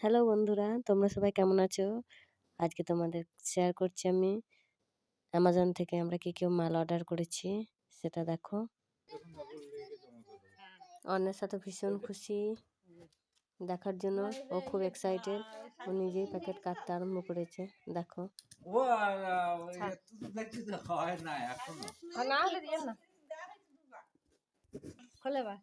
Hello বন্ধুরা তোমরা সবাই কেমন আছো আজকে তোমাদের শেয়ার করছি আমি অ্যামাজন থেকে আমরা কী কেউ মাল অর্ডার করেছি সেটা দেখো অন্যের সাথে ভীষণ খুশি দেখার জন্য ও খুব এক্সাইটেড ও নিজেই প্যাকেট কাটতে আরম্ভ করেছে দেখো হয় না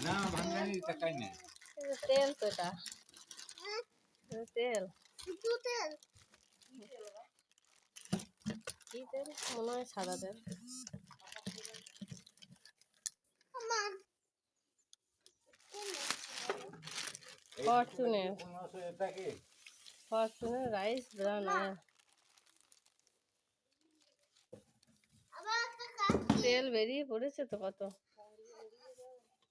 না না না ভাঙানি টাকাই নেই তেল তো এটা। তেল। কি তেল? মনে হয় সাদা তেল। ফরচুনের। ফরচুনের রাইস ব্রাউন তেল বেরিয়ে পড়েছে তো কত?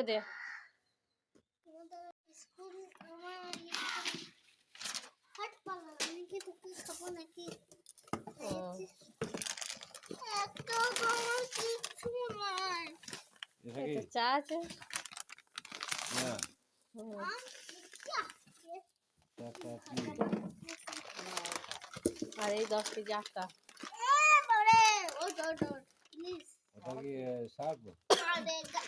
এতে কি চা আছে আর এই দশ কেজি প্লিজ ওটা কি পারেগা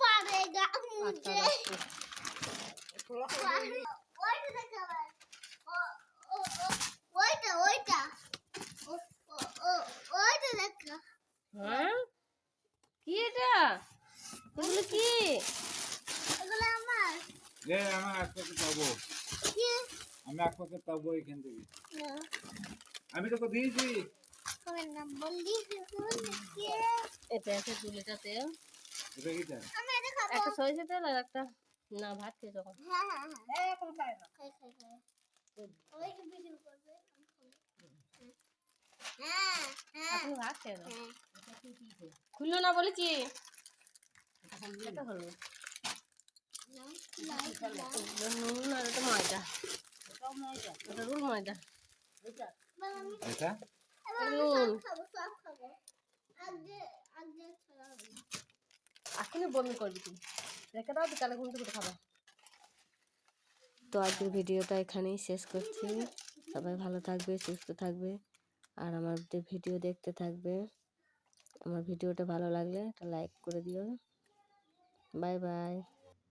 পারেগা মুঝে দশ পিস ওইটা দেখাবার ও ও ও ওইটা ওইটা ও ও ও ওইটা দেখা হ্যাঁ কি এটা এগুলো কি? এগুলো আমার। এ আমি এক প্যাকেট পাবো। আমি এক প্যাকেট পাবো এখান থেকে। আমি তোকে দিয়েছি। আমার দু লিটার তেল। এটা কিটা? আমি একটা সরিষা তেল আর একটা না ভাত খেয়ে তখন হ্যাঁ হ্যাঁ হ্যাঁ। হ্যাঁ হ্যাঁ। হ্যাঁ খুললো না বলেছি। এটা হলো। নুন আর এটা? ময়দা রুল ময়দা এটা নুন বমি করবি তুই। রেখে দাও বিকালে ঘুম থেকে খাব। তো আজকের ভিডিওটা এখানেই শেষ করছি। সবাই ভালো থাকবে সুস্থ থাকবে আর আমার ভিডিও দেখতে থাকবে। আমার ভিডিওটা ভালো লাগলে একটা লাইক করে দিও। Bye bye